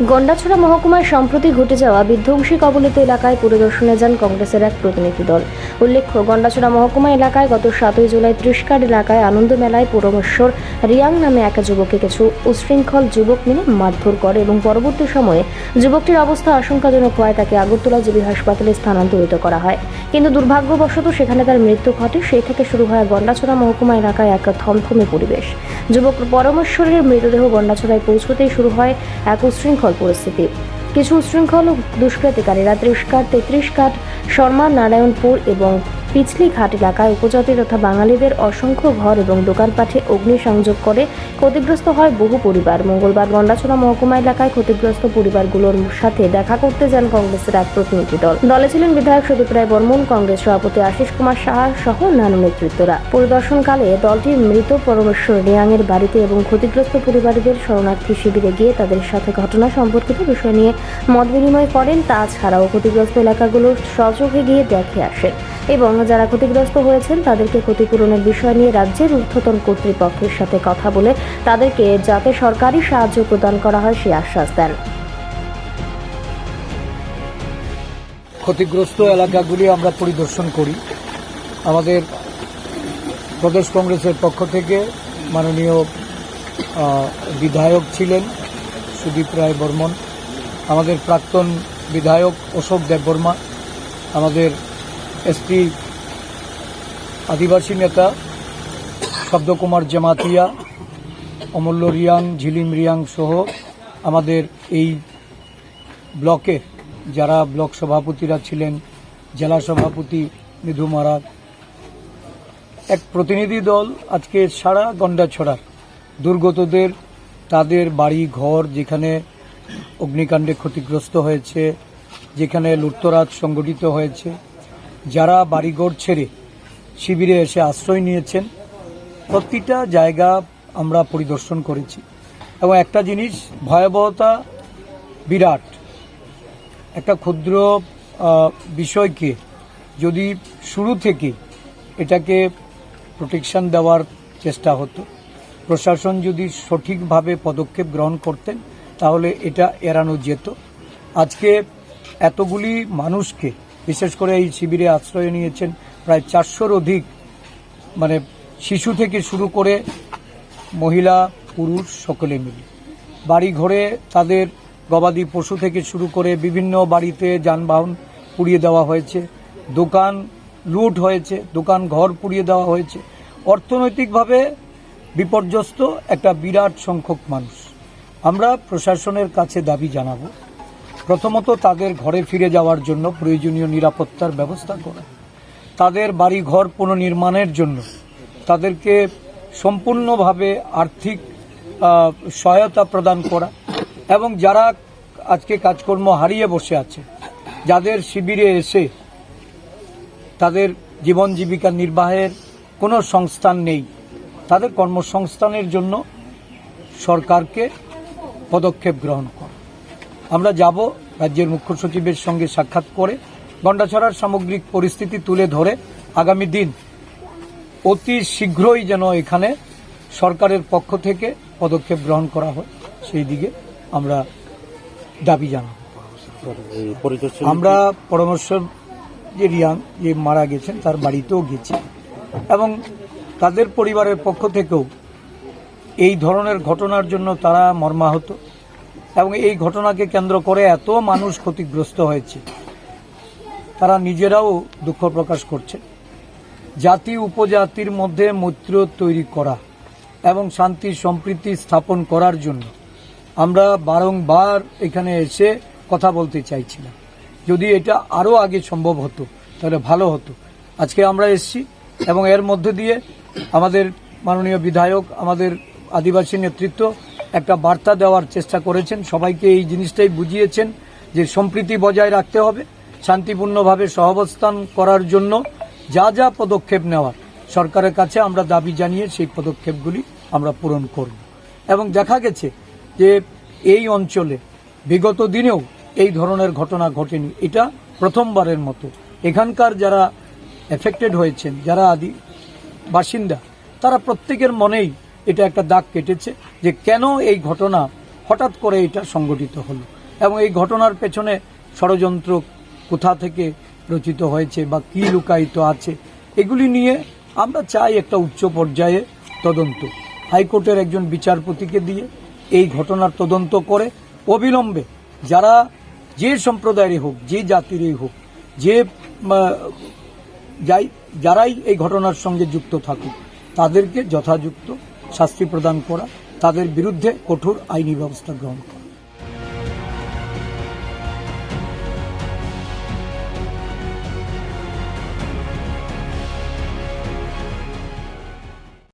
গন্ডাছড়া মহকুমায় সম্প্রতি ঘটে যাওয়া বিধ্বংসী কবলিত এলাকায় পরিদর্শনে যান কংগ্রেসের এক প্রতিনিধি দল। উল্লেখ্য, গন্ডাছড়া মহকুমা এলাকায় গত সাতই জুলাই ত্রিশকার এলাকায় আনন্দ মেলায় পরমেশ্বর রিয়াং নামে এক যুবককে কিছু উশৃঙ্খল যুবক মিলে মারধর করে এবং পরবর্তী সময়ে যুবকটির অবস্থা আশঙ্কাজনক হওয়ায় তাকে আগরতলা জিবি হাসপাতালে স্থানান্তরিত করা হয়। কিন্তু দুর্ভাগ্যবশত সেখানে তার মৃত্যু ঘটে, সেই থেকে শুরু হয় গন্ডাছড়া মহকুমা এলাকায় এক থমথমে পরিবেশ। যুবক পরমেশ্বরের মৃতদেহ গন্ডাছড়ায় পৌঁছতেই শুরু হয় এক উশৃঙ্খল পরিস্থিতি। কিছু উশৃঙ্খল দুষ্কৃতিকারীরা ত্রিশ কাঠ তেত্রিশ কাঠ শর্মা নারায়ণপুর এবং পিছলি ঘাট এলাকায় উপজাতি তথা বাঙালিদের অসংখ্য ঘর এবং দোকানপাঠে অগ্নিসংযোগ করে ক্ষতিগ্রস্ত হয় বহু পরিবার। মঙ্গলবার গন্ডাছড়া মহকুমা এলাকায় ক্ষতিগ্রস্ত পরিবারগুলোর সাথে দেখা করতে যান কংগ্রেসের এক প্রতিনিধি দল। দলে ছিলেন বিধায়ক সুদীপ রায় বর্মন, কংগ্রেস সভাপতি আশিস কুমার সাহা সহ অন্যান্য নেতৃত্বরা। পরিদর্শনকালে দলটির মৃত পরমেশ্বর রিয়াংয়ের বাড়িতে এবং ক্ষতিগ্রস্ত পরিবারদের শরণার্থী শিবিরে গিয়ে তাদের সাথে ঘটনা সম্পর্কিত বিষয় নিয়ে মত বিনিময় করেন। তাছাড়াও ক্ষতিগ্রস্ত এলাকাগুলো সচোখে গিয়ে দেখে আসেন। এবং যারা ক্ষতিগ্রস্ত হয়েছেন, তাদেরকে ক্ষতিপূরণের বিষয় নিয়ে রাজ্যের ঊর্ধ্বতন কর্তৃপক্ষের সাথে কথা বলে তাদেরকে যাতে সরকারি সাহায্য প্রদান করা হয়, সে আশ্বাস দেন। ক্ষতিগ্রস্ত এলাকাগুলি আমরা পরিদর্শন করি। আমাদের প্রদেশ কংগ্রেসের পক্ষ থেকে মাননীয় বিধায়ক ছিলেন সুদীপ রায় বর্মন, আমাদের প্রাক্তন বিধায়ক অশোক দেববর্মা আমাদের এসপি আদিবাসী নেতা শব্দকুমার জামাতিয়া, অমূল্য রিয়াং, ঝিলিম রিয়াং সহ আমাদের এই ব্লকে যারা ব্লক সভাপতিরা ছিলেন, জেলা সভাপতি মৃদু মারাক এক প্রতিনিধি দল আজকে সারা গন্ডাছড়ার দুর্গতদের তাদের বাড়ি, ঘর যেখানে অগ্নিকাণ্ডে ক্ষতিগ্রস্ত হয়েছে, যেখানে লুটতরাজ সংগঠিত হয়েছে যারা বাড়িঘর ছেড়ে শিবিরে এসে আশ্রয় নিয়েছেন, প্রতিটা জায়গা আমরা পরিদর্শন করেছি। এবং একটা জিনিস, ভয়াবহতা বিরাট। একটা ক্ষুদ্র বিষয়কে যদি শুরু থেকে এটাকে প্রোটেকশন দেওয়ার চেষ্টা হতো, প্রশাসন যদি সঠিকভাবে পদক্ষেপ গ্রহণ করতেন, তাহলে এটা এড়ানো যেত। আজকে এতগুলি মানুষকে বিশেষ করে এই শিবিরে আশ্রয় নিয়েছেন প্রায় চারশোর অধিক মানে শিশু থেকে শুরু করে মহিলা, পুরুষ সকলে মিলে। বাড়ি ঘরে তাদের গবাদি পশু থেকে শুরু করে বিভিন্ন বাড়িতে যানবাহন পুড়িয়ে দেওয়া হয়েছে, দোকান লুট হয়েছে, দোকান ঘর পুড়িয়ে দেওয়া হয়েছে। অর্থনৈতিকভাবে বিপর্যস্ত একটা বিরাট সংখ্যক মানুষ। আমরা প্রশাসনের কাছে দাবি জানাব প্রথমত তাদের ঘরে ফিরে যাওয়ার জন্য প্রয়োজনীয় নিরাপত্তার ব্যবস্থা করা। তাদের বাড়ি ঘর পুনর্নির্মাণের জন্য তাদেরকে সম্পূর্ণভাবে আর্থিক সহায়তা প্রদান করা এবং যারা আজকে কাজকর্ম হারিয়ে বসে আছে, যাদের শিবিরে এসে তাদের জীবন জীবিকা নির্বাহের কোনো সংস্থান নেই, তাদের কর্মসংস্থানের জন্য সরকারকে পদক্ষেপ গ্রহণ করা। আমরা যাব রাজ্যের মুখ্য সচিবের সঙ্গে সাক্ষাৎ করে গন্ডাছড়ার সামগ্রিক পরিস্থিতি তুলে ধরে আগামী দিন অতি শীঘ্রই যেন এখানে সরকারের পক্ষ থেকে পদক্ষেপ গ্রহণ করা হয়। সেই দিকে আমরা দাবি জানাব। আমরা পরামর্শ যে রিয়াং যে মারা গেছেন তার বাড়িতেও গেছি এবং তাদের পরিবারের পক্ষ থেকেও এই ধরনের ঘটনার জন্য তারা মর্মাহত। এবং এই ঘটনাকে কেন্দ্র করে এত মানুষ ক্ষতিগ্রস্ত হয়েছে। তারা নিজেরাও দুঃখ প্রকাশ করছে। জাতি উপজাতির মধ্যে মৈত্র তৈরি করা এবং শান্তি সম্প্রীতি স্থাপন করার জন্য আমরা বারংবার এখানে এসে কথা বলতে চাইছিলাম। যদি এটা আরও আগে সম্ভব হতো, তাহলে ভালো হতো। আজকে আমরা এসছি এবং এর মধ্যে দিয়ে আমাদের মাননীয় বিধায়ক, আমাদের আদিবাসী নেতৃত্ব একটা বার্তা দেওয়ার চেষ্টা করেছেন। সবাইকে এই জিনিসটাই বুঝিয়েছেন যে সম্প্রীতি বজায় রাখতে হবে, শান্তিপূর্ণভাবে সহাবস্থান করার জন্য যা যা পদক্ষেপ নেওয়ার। সরকারের কাছে আমরা দাবি জানিয়ে সেই পদক্ষেপগুলি আমরা পূরণ করব। এবং দেখা গেছে যে এই অঞ্চলে বিগত দিনেও এই ধরনের ঘটনা ঘটেনি। এটা প্রথমবারের মতো। এখানকার যারা এফেক্টেড হয়েছেন, যারা আদি বাসিন্দা, তারা প্রত্যেকের মনেই এটা একটা দাগ কেটেছে যে কেন এই ঘটনা হঠাৎ করে এটা সংগঠিত হলো এবং এই ঘটনার পেছনে ষড়যন্ত্র কোথা থেকে রচিত হয়েছে বা কী লুকায়িত আছে, এগুলি নিয়ে আমরা চাই একটা উচ্চ পর্যায়ে তদন্ত। হাইকোর্টের একজন বিচারপতিকে দিয়ে এই ঘটনার তদন্ত করে অবিলম্বে যারা যে সম্প্রদায়েরই হোক, যে জাতিরই হোক, যে যাই, যারাই এই ঘটনার সঙ্গে যুক্ত থাকুক, তাদেরকে যথাযুক্ত শাস্তি প্রদান করা তাদের বিরুদ্ধে কঠোর আইনি ব্যবস্থা গ্রহণ করা।